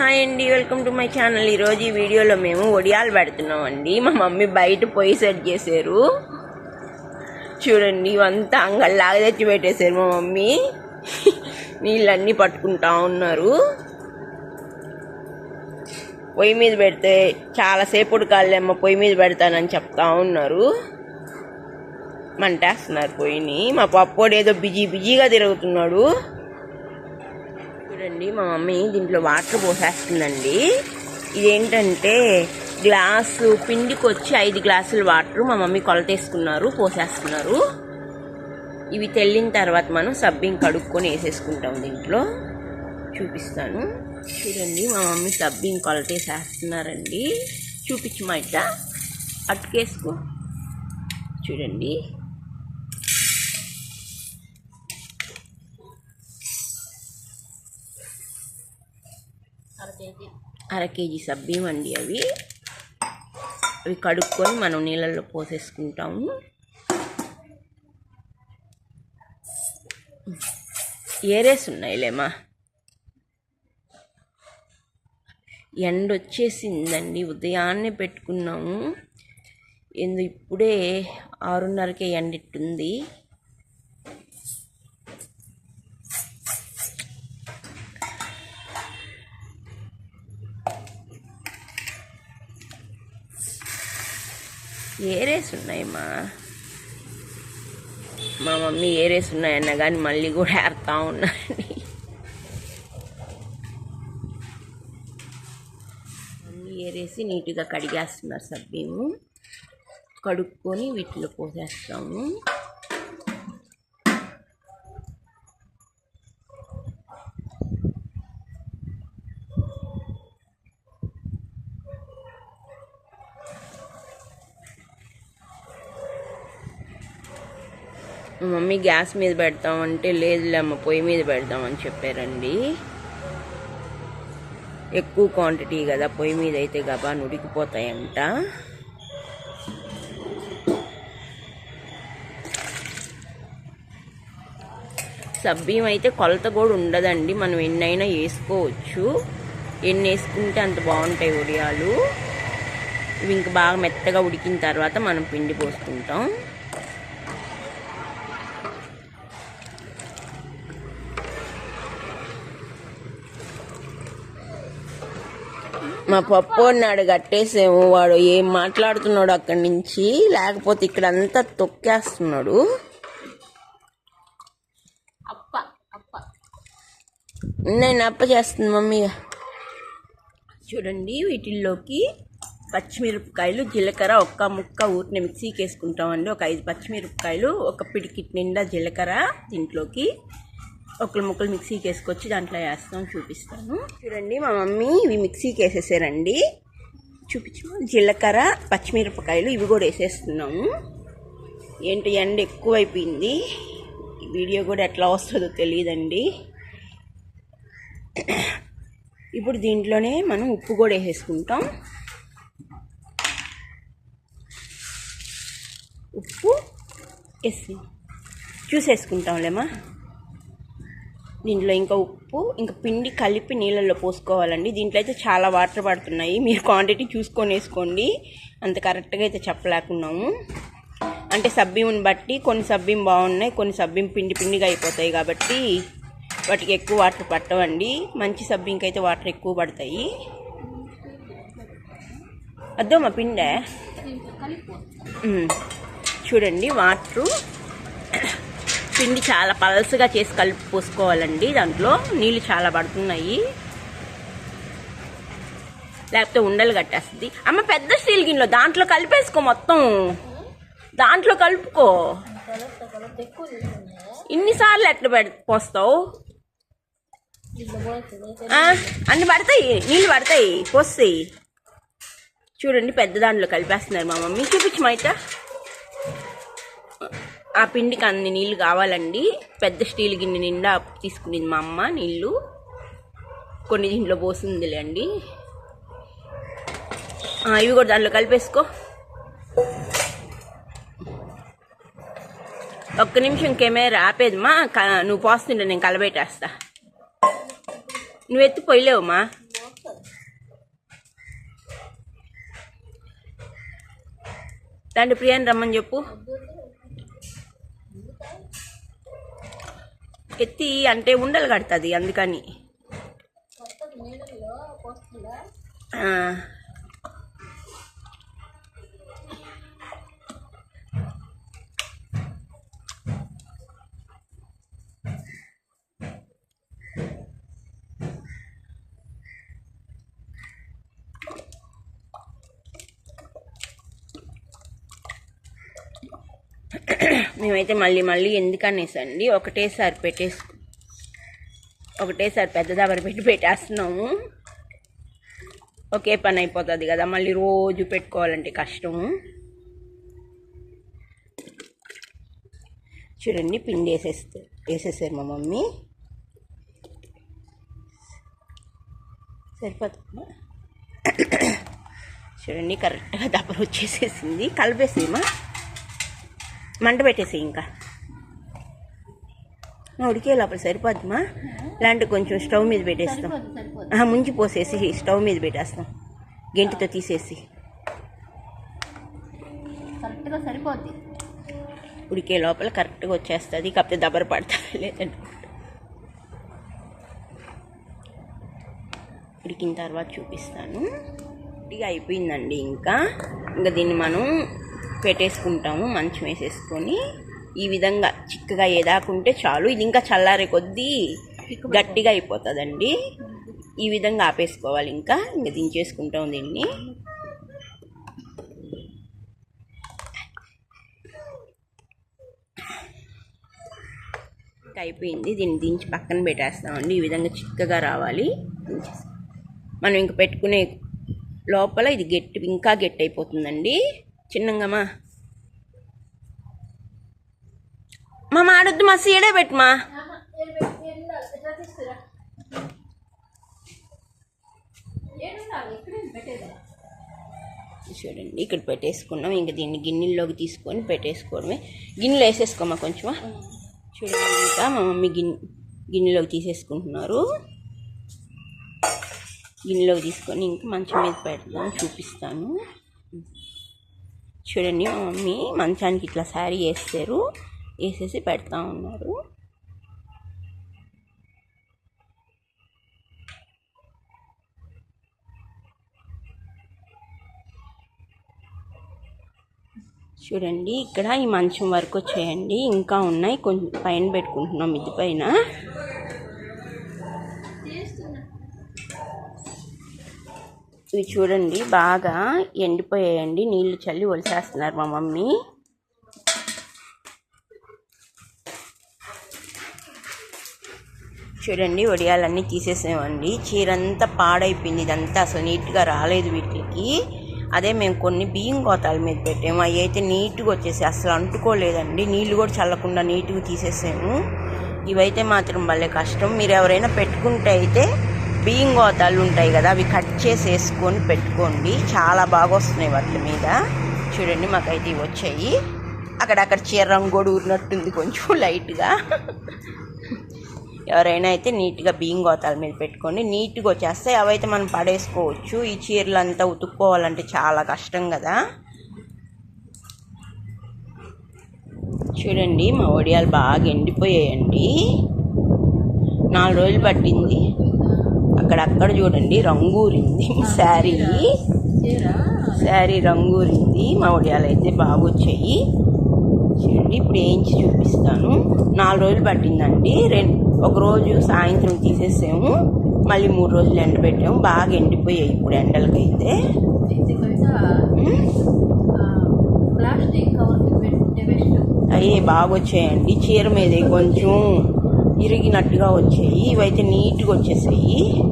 Hi అండి welcome to my channel. ఈరోజు ఈ వీడియోలో మేము ఒడియాలు పెడుతున్నాం అండి. మా మమ్మీ బయట పొయ్యి సెట్ చేశారు. చూడండి ఇవంతా అంగల్లాగా తెచ్చి పెట్టేశారు మా మమ్మీ. నీళ్ళన్నీ పట్టుకుంటా ఉన్నారు. పొయ్యి మీద పెడితే చాలాసేపు ఉడకాలేమ్మ పొయ్యి మీద పెడతానని చెప్తా ఉన్నారు. మంటేస్తున్నారు పొయ్యిని. మా పప్పోడు ఏదో బిజీ బిజీగా తిరుగుతున్నాడు. చూడండి మా మమ్మీ దీంట్లో వాటర్ పోసేస్తుందండి. ఇదేంటంటే గ్లాసు పిండికి వచ్చి ఐదు గ్లాసులు వాటర్ మా మమ్మీ కొలతేసుకున్నారు పోసేస్తున్నారు. ఇవి తెల్లిన తర్వాత మనం సబ్బింగ్ కడుక్కొని వేసేసుకుంటాం దీంట్లో. చూపిస్తాను. చూడండి మా మమ్మీ సబ్బింగ్ కొలతేసేస్తున్నారండి. చూపించు మా అటుకేసుకో. చూడండి. అర కేజీ సబ్బిం అండి అవి. అవి కడుక్కొని మనం నీళ్ళల్లో పోసేసుకుంటాము. ఏరేస్ ఉన్నాయిలేమా? ఎండ వచ్చేసిందండి ఉదయాన్నే పెట్టుకున్నాము. ఎందు ఇప్పుడే ఆరున్నరకే ఎండిట్టుంది. ఏరేస్ ఉన్నాయమ్మా? మా మమ్మీ ఏరేస్ ఉన్నాయన్న కానీ మళ్ళీ కూడా ఏరుతా ఉన్నాయని మమ్మీ ఏరేసి నీట్గా కడిగేస్తున్నారు సభ్యము కడుక్కొని వీటిలో పోసేస్తాము. మమ్మీ గ్యాస్ మీద పెడతామంటే లేదులే అమ్మ పొయ్యి మీద పెడదామని చెప్పారండి. ఎక్కువ క్వాంటిటీ కదా పొయ్యి మీద అయితే గబా ఉడికిపోతాయంట. సభ్యం అయితే కొలత కూడా ఉండదండి మనం ఎన్నైనా వేసుకోవచ్చు. ఎన్ని వేసుకుంటే అంత బాగుంటాయి ఉడియాలు ఇవి ఇంకా బాగా మెత్తగా ఉడికిన తర్వాత మనం పిండి పోసుకుంటాం. మా పప్పు అన్నాడు కట్టేసేమో వాడు ఏం మాట్లాడుతున్నాడు అక్కడి నుంచి లేకపోతే ఇక్కడ అంతా తొక్కేస్తున్నాడు నేను అప్ప చేస్తుంది మమ్మీ. చూడండి వీటిల్లోకి పచ్చిమిరపకాయలు జీలకర్ర ఒక్క ముక్క ఊరిని మిక్సీకి వేసుకుంటామండి. ఒక ఐదు పచ్చిమిరపకాయలు ఒక పిడికిట్ నిండా జీలకర్ర దీంట్లోకి. ఒకళ్ళు ముక్కలు మిక్సీకి వేసుకొచ్చి దాంట్లో వేస్తాం చూపిస్తాను. చూడండి మా మమ్మీ ఇవి మిక్సీకి వేసేసారండి చూపించు జీలకర్ర పచ్చిమిరపకాయలు ఇవి కూడా వేసేస్తున్నాము. ఏంటి ఎండ ఎక్కువైపోయింది. వీడియో కూడా ఎట్లా వస్తుందో తెలియదండి. ఇప్పుడు దీంట్లోనే మనం ఉప్పు కూడా వేసేసుకుంటాం. ఉప్పు వేసి చూసేసుకుంటాంలేమా? దీంట్లో ఇంకా ఉప్పు ఇంకా పిండి కలిపి నీళ్ళల్లో పోసుకోవాలండి. దీంట్లో అయితే చాలా వాటర్ పడుతున్నాయి. మీరు క్వాంటిటీ చూసుకొని వేసుకోండి. అంత కరెక్ట్గా అయితే చెప్పలేకున్నాము. అంటే సబ్బీముని బట్టి కొన్ని సబ్బీం బాగున్నాయి కొన్ని సబ్బీం పిండి పిండిగా అయిపోతాయి కాబట్టి వాటికి ఎక్కువ వాటర్ పట్టవండి. మంచి సబ్బీంకి అయితే వాటర్ ఎక్కువ పడతాయి. అద్దమ్మా పిండే. చూడండి వాటరు. పిండి చాలా పలసగా చేసి కలిపి పోసుకోవాలండి. దాంట్లో నీళ్ళు చాలా పడుతున్నాయి. లేకపోతే ఉండలు కట్టేస్తుంది. అమ్మ పెద్ద స్టీల్ గిన్నెలో దాంట్లో కలిపేసుకో మొత్తం. దాంట్లో కలుపుకో. ఇన్నిసార్లు ఎట్లా పెడ పోస్తావు? అన్ని పడతాయి. నీళ్ళు పడతాయి. పోస్తాయి. చూడండి పెద్ద దాంట్లో కలిపేస్తున్నారు మా మమ్మీ. చూపించమైతే ఆ పిండికి అన్ని నీళ్ళు కావాలండి. పెద్ద స్టీల్ గిన్నె నిండా తీసుకునింది మా అమ్మ నీళ్ళు కొన్ని దీంట్లో పోసిందిలేండి. ఇవి కూడా దాంట్లో కలిపేసుకో. ఒక్క నిమిషం కెమెరా ఆపేదమ్మా. నువ్వు పోస్తుంటే నేను కలబెట్టేస్తా. నువ్వు ఎత్తి పోయలేవమ్మా దాంట్లో ప్రియాని రమ్మని చెప్పు. ఎత్తి అంటే ఉండలు కడుతుంది అందుకని. మేమైతే మళ్ళీ మళ్ళీ ఎందుకనేసండి ఒకటేసారి పెట్టేసి ఒకటేసారి పెద్ద దబర పెట్టి పెట్టేస్తున్నాము. ఒకే పని అయిపోతుంది కదా మళ్ళీ రోజు పెట్టుకోవాలంటే కష్టము. చూడండి పిండి వేసేస్తే వేసేసారు మా మమ్మీ. సరిపోతుందా? చూడండి కరెక్ట్గా దబ్బర వచ్చేసేసింది. కలిపేసేమా మంట పెట్టేసి ఇంకా. ఉడికే లోపల సరిపోద్దిమా? ఇలాంటి కొంచెం స్టవ్ మీద పెట్టేస్తాం. ముంచి పోసేసి స్టవ్ మీద పెట్టేస్తాం. గెంటితో తీసేసి. కరెక్ట్గా సరిపోద్ది. ఉడికే లోపల కరెక్ట్గా వచ్చేస్తుంది కాకపోతే దబ్బర పడతా లేదంటే ఉడికిన తర్వాత చూపిస్తాను. ఇక అయిపోయిందండి ఇంకా. ఇంకా దీన్ని మనం పెట్టేసుకుంటాము మంచం వేసేసుకొని ఈ విధంగా చిక్కగా ఏదాకుంటే చాలు. ఇది ఇంకా చల్లారే కొద్దీ గట్టిగా అయిపోతుందండి. ఈ విధంగా ఆపేసుకోవాలి ఇంకా. ఇంకా దించేసుకుంటాం దీన్ని. అయిపోయింది. దీన్ని దించి పక్కన పెట్టేస్తామండి. ఈ విధంగా చిక్కగా రావాలి. మనం ఇంక పెట్టుకునే లోపల ఇది గట్టి ఇంకా గట్టి అయిపోతుందండి. చిన్నంగమ్మా మా మాడొద్దు మా సీడే పెట్టుమా చూడండి ఇక్కడ పెట్టేసుకున్నాం. ఇంకా దీన్ని గిన్నెల్లోకి తీసుకొని పెట్టేసుకోవడమే. గిన్నెలో వేసేసుకోమా కొంచెమా? చూడండి ఇంకా మా మమ్మీ గిన్నె గిన్నెలోకి తీసేసుకుంటున్నారు. గిన్నెలోకి తీసుకొని ఇంకా మంచం మీద పెడతాను చూపిస్తాను. చూడండి మా మమ్మీ మంచానికి ఇట్లా శారీ వేస్తారు. వేసేసి పెడతా ఉన్నారు. చూడండి ఇక్కడ ఈ మంచం వరకు వచ్చేయండి. ఇంకా ఉన్నాయి కొంచెం పైన పెట్టుకుంటున్నాం మిద్ది పైన ఇవి చూడండి. బాగా ఎండిపోయాయండి. నీళ్ళు చల్లి ఒలిసేస్తున్నారు మా మమ్మీ. చూడండి వడియాలన్నీ తీసేసామండి. చీర అంతా పాడైపోయింది ఇదంతా. అసలు నీట్గా రాలేదు వీటికి. అదే మేము కొన్ని బియ్యం గోతాల మీద పెట్టాము. అవి అయితే నీట్గా వచ్చేసి అసలు అంటుకోలేదండి. నీళ్ళు కూడా చల్లకుండా నీట్గా తీసేసాము. ఇవైతే మాత్రం భలే కష్టం. మీరు ఎవరైనా పెట్టుకుంటే అయితే బియ్యం గోతాలు ఉంటాయి కదా అవి కట్ చేసి వేసుకొని పెట్టుకోండి. చాలా బాగా వస్తున్నాయి వాటి మీద. చూడండి మాకైతే ఇవి వచ్చాయి. అక్కడక్కడ చీర రంగు కూడా ఊరినట్టుంది కొంచెం లైట్గా. ఎవరైనా అయితే నీట్గా బియ్యం గోతాల మీద పెట్టుకోండి. నీట్గా వచ్చేస్తాయి. అవైతే మనం పడేసుకోవచ్చు. ఈ చీరలు అంతా ఉతుక్కోవాలంటే చాలా కష్టం కదా. చూడండి మా ఒడియాలు బాగా ఎండిపోయాయండి. నాలుగు రోజులు పట్టింది. అక్కడక్కడ చూడండి రంగూరింది శారీ. శారీ రంగూరింది మా ఒడియాలు అయితే బాగా వచ్చాయి. చూడండి ఇప్పుడు వేయించి చూపిస్తాను. నాలుగు రోజులు పట్టిందండి. రెండు ఒకరోజు సాయంత్రం తీసేసాము. మళ్ళీ మూడు రోజులు ఎండబెట్టాము బాగా ఎండిపోయాయి ఇప్పుడు ఎండలకైతే. అయ్యే బాగా వచ్చాయండి. చీర మీద కొంచెం ఇరిగినట్టుగా వచ్చాయి. ఇవైతే నీట్గా వచ్చేసాయి.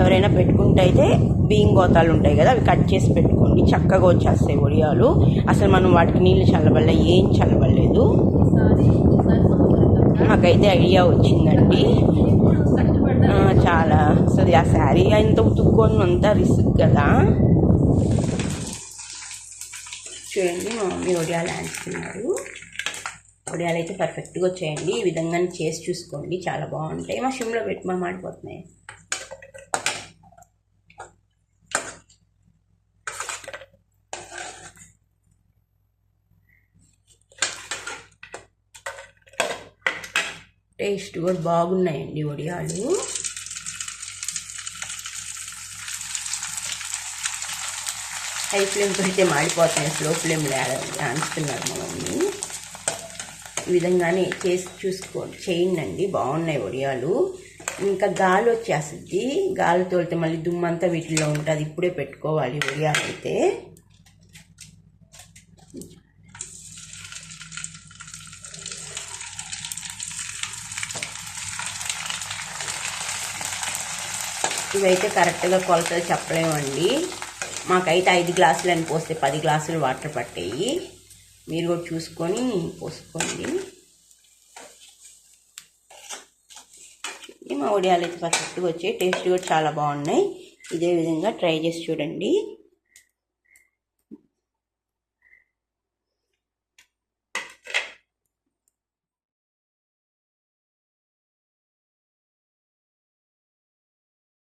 ఎవరైనా పెట్టుకుంటే అయితే బియ్యం గోతాలు ఉంటాయి కదా అవి కట్ చేసి పెట్టుకోండి. చక్కగా వచ్చేస్తాయి ఒడియాలు. అసలు మనం వాటికి నీళ్ళు చల్లబడలే ఏం చల్లబడలేదు. నాకైతే ఐడియా వచ్చిందండి. చాలా. అసలు ఆ శారీ అంత ఉతుక్కొని అంతా రిస్క్ కదా. చూడండి మా మమ్మీ ఒడియాలు ఆడుతున్నారు ఒడియాలు అయితే పర్ఫెక్ట్గా వచ్చాయండి. ఈ విధంగా చేసి చూసుకోండి. చాలా బాగుంటాయి. మా షిమ్లో పెట్టి మా మాడిపోతున్నాయి. టేస్ట్ కూడా బాగున్నాయండి వడియాలు హై ఫ్లేమ్ అయితే మాడిపోతాయి స్లో ఫ్లేమ్ అంటున్నారు మా మమ్మీ ఈ విధంగానే చేసి చూసుకోండి చేయండి బాగున్నాయి వడియాలు ఇంకా గాలి వచ్చేస్తుంది. గాలి తోలితే మళ్ళీ దుమ్మంతా వీటిలో ఉంటుంది. ఇప్పుడే పెట్టుకోవాలి వడియాలు అయితే ఇవైతే కరెక్ట్గా కొలతలు చెప్పలేమండి. మాకైతే ఐదు గ్లాసులు అని పోస్తే పది గ్లాసులు వాటర్ పట్టాయి. మీరు కూడా చూసుకొని పోసుకోండి. మా ఒడియాలు అయితే పర్ఫెక్ట్గా వచ్చాయి. టేస్ట్ కూడా చాలా బాగున్నాయి. ఇదే విధంగా ట్రై చేసి చూడండి.